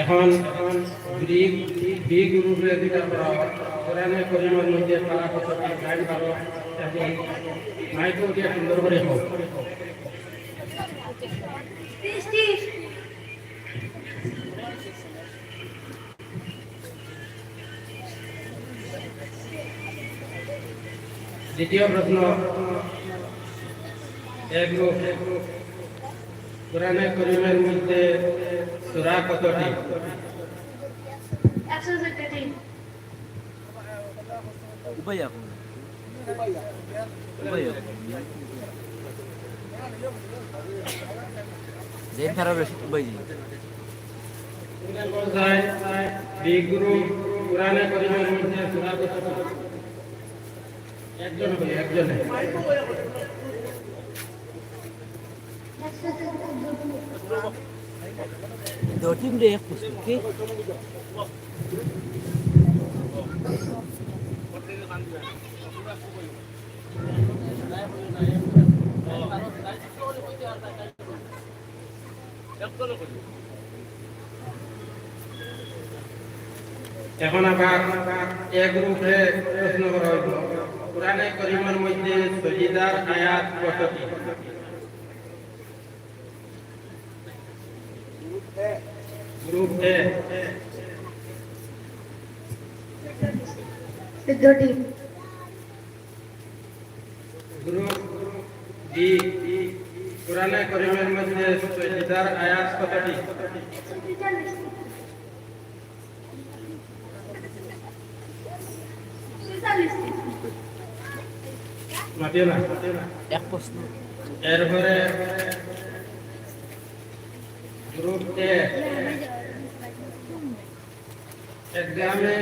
এখন এখন বি গ্রুপের দিকে আমরা কোরআনের কলিমের মধ্যে পারা কথাটি লাইন পারো এবং মাইকও দিয়ে সুন্দর করে হোক। দ্বিতীয় প্রশ্ন, এক গ্রুপ কোরআনে করিমের মধ্যে সুরা কতটি উপায় এখন উপায় জেন খারাপ উপায় দিই যায় বি গ্রুপ কোরআনে করিমের মধ্যে সুরা কতটি একজন হবে একজনে Dörtlüğüm de yakmıştık ki. এখন আবার এক রূপে প্রশ্ন করা হইল কোরআনে করিমের মধ্যে সজিদার আয়াত কতটি গ্রুপ এ সিদ্ধটি গ্রুপ ডি কোরআনে করিমের মধ্যে সজিদার আয়াত কতটি এরপরে গ্রুপ এ এক্সামে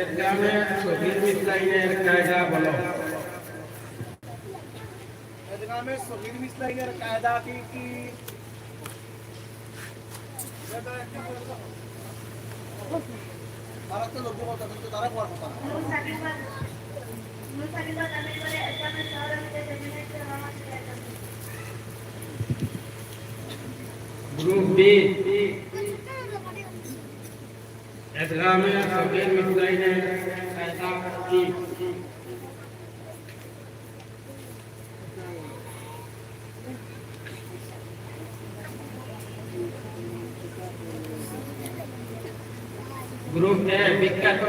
এক্সামে সহির মিসলাইনের কায়দা বলো में सगीर मिसलाइनर कायदा की की তারা তো লোক কথা কিন্তু তারা পড়ার কথা না গ্রুপ বি এক্সামে সহির মিসলাইনের কায়দা কি গ্রুপ এ বিখ্যাত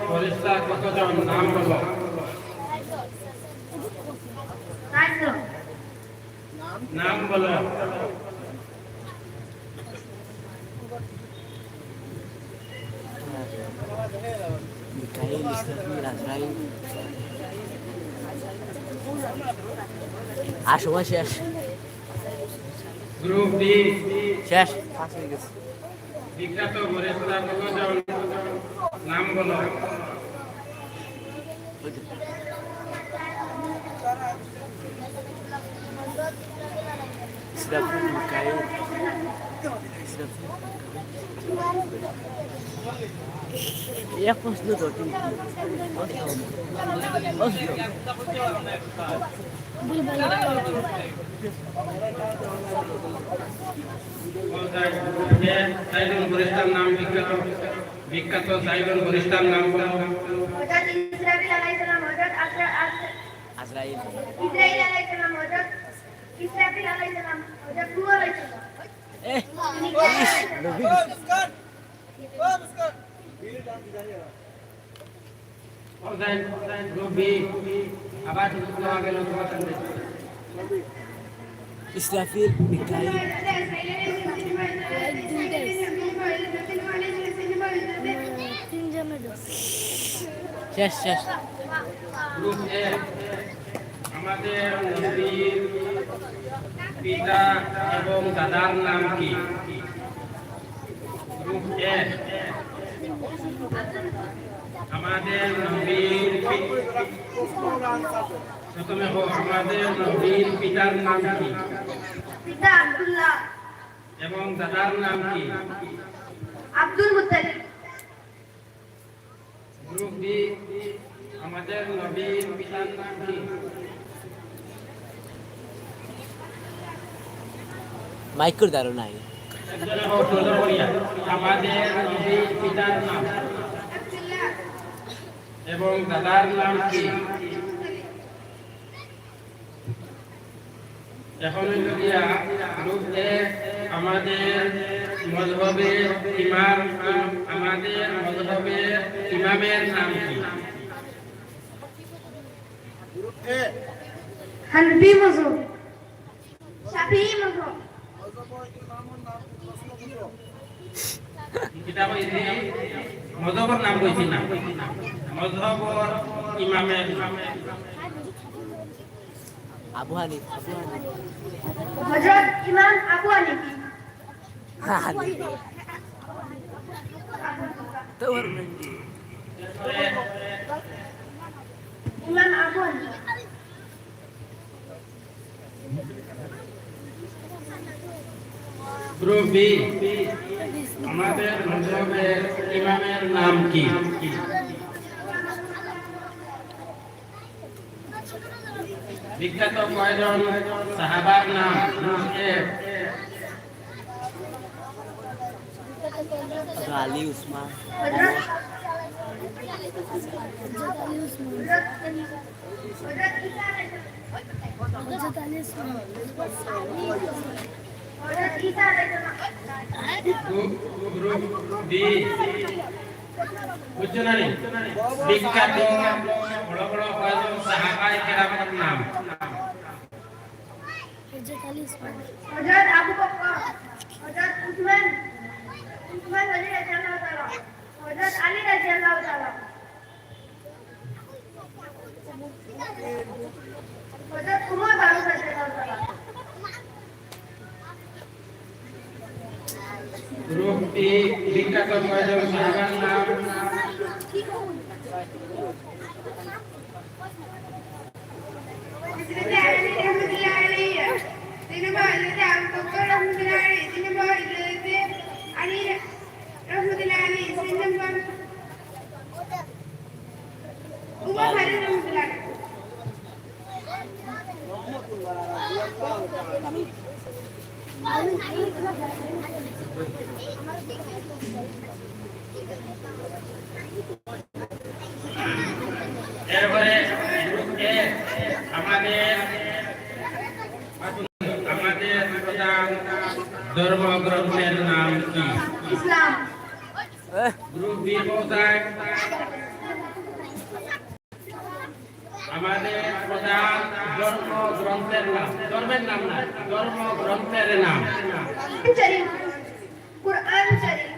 ফরিস্তা কতজন? নাম বলো। নাম বলো মিকাইল ইসরাফিল আজরাইল আর সময় শেষ। Group D. শেষ। পাঁচ হয়ে গেছে। বিখ্যাত ফরিস্তা কতজন নাম বলো। ওই তো। ইসরাফিল মিকাইল ইসরাফিল এক প্রশ্ন তো নাম বিখ্যাত বিখ্যাত সাইদুল ফরিস্তার নাম আজরাইল ইসরাইল আলাইহিস সালাম হযরত ইসরাফিল আলাইহিস সালাম হযরত নূহ আলাইহিস সালাম ইসরাফিল মিকাইল। শেষ শেষ। গ্রুপ আমাদের নবীর পিতা এবং দাদার নাম কি? আমাদের নবীর প্রথমে হোক আমাদের নবীর পিতার নাম কি? পিতা আব্দুল্লাহ। এবং দাদার নাম কি? Abdul Muttalib. গ্রুপ বি আমাদের নবীর পিতার নাম কি? মাইক করে দাঁড়ো নাই। আমাদের নবীর পিতার নাম এবং দাদার নাম কি? এখন আমাদের মজহবের ইমাম আমাদের ইমামের নাম কি? হানফি শাফিঈ মজহবর নাম কইছি না। মজহবর ইমামের নাম আবু হানিফ আবু হানিফ। হযরত ইমাম আবু হানিফ। হানিফ। তো ওর ইমাম আবু হানিফ। গ্রুপ বি আমাদের মজহবের ইমামের নাম কি বিখ্যাত কয়জন সাহাবার নাম গ্রুপ এ আলী উসমান হযরত হযরত হযরত ঈসা আলাইহিস সালাম হযরত ঈসা আলাইহিস সালাম গ্রুপ বি বুঝছ না রে? বিখ্যাত বড় বড় কয়জন সাহাবাই কেরামের নাম হযরত আবু বকর হযরত উসমান উসমান রাদিয়াল্লাহু তাআলা হযরত আলী রাদিয়াল্লাহু তাআলা হযরত উমর ফারুক রাদিয়াল্লাহু তাআলা গ্রুপ বি সাহাবার নাম এরপরে গ্রুপ এ আমাদের আমাদের প্রধান ধর্মগ্রন্থের নাম কি? ইসলাম। গ্রুপ বি কোথায়? আমাদের প্রধান ধর্মগ্রন্থের নাম। ধর্মের নাম না ধর্মগ্রন্থের নাম। কোরআন শরীফ।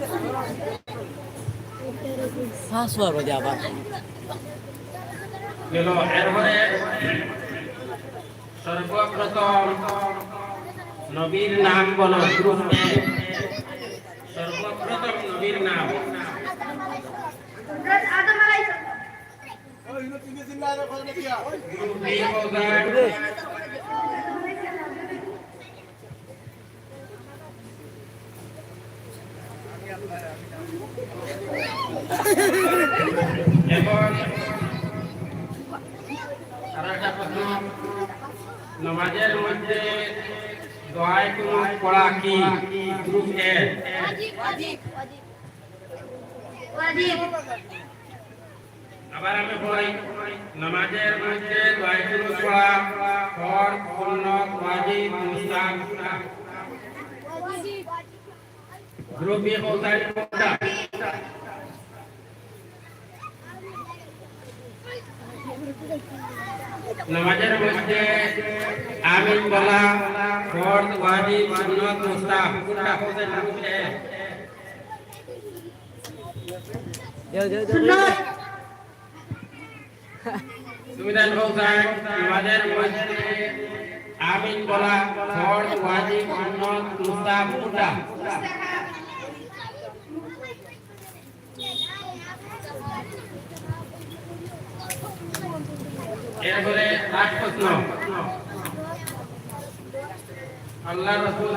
Thank you. শাশুয়ার বাজে আবার এরপরে সর্বপ্রথম নবীর নাম বল। সর্বপ্রথম নবীর নাম। আদম এখন আরেকটা মধ্যে দোয়ায় কুনুত পড়া কি গ্রুপ এ আবার আমি বলি নামাজের মধ্যে দোয়ায় কুনুত পড়া ফরজ সুন্নাত ওয়াজিব মুস্তাহাব গ্রুপ এ কোথায় কোথায় নমাজের মধ্যে আমিন বলা ফরজ ওয়াজিব সুন্নাত মুস্তাহাব আমিন বলা ওয়াজিব সুন্নাত এরপরে লাস্ট প্রশ্ন। আল্লাহ রসুল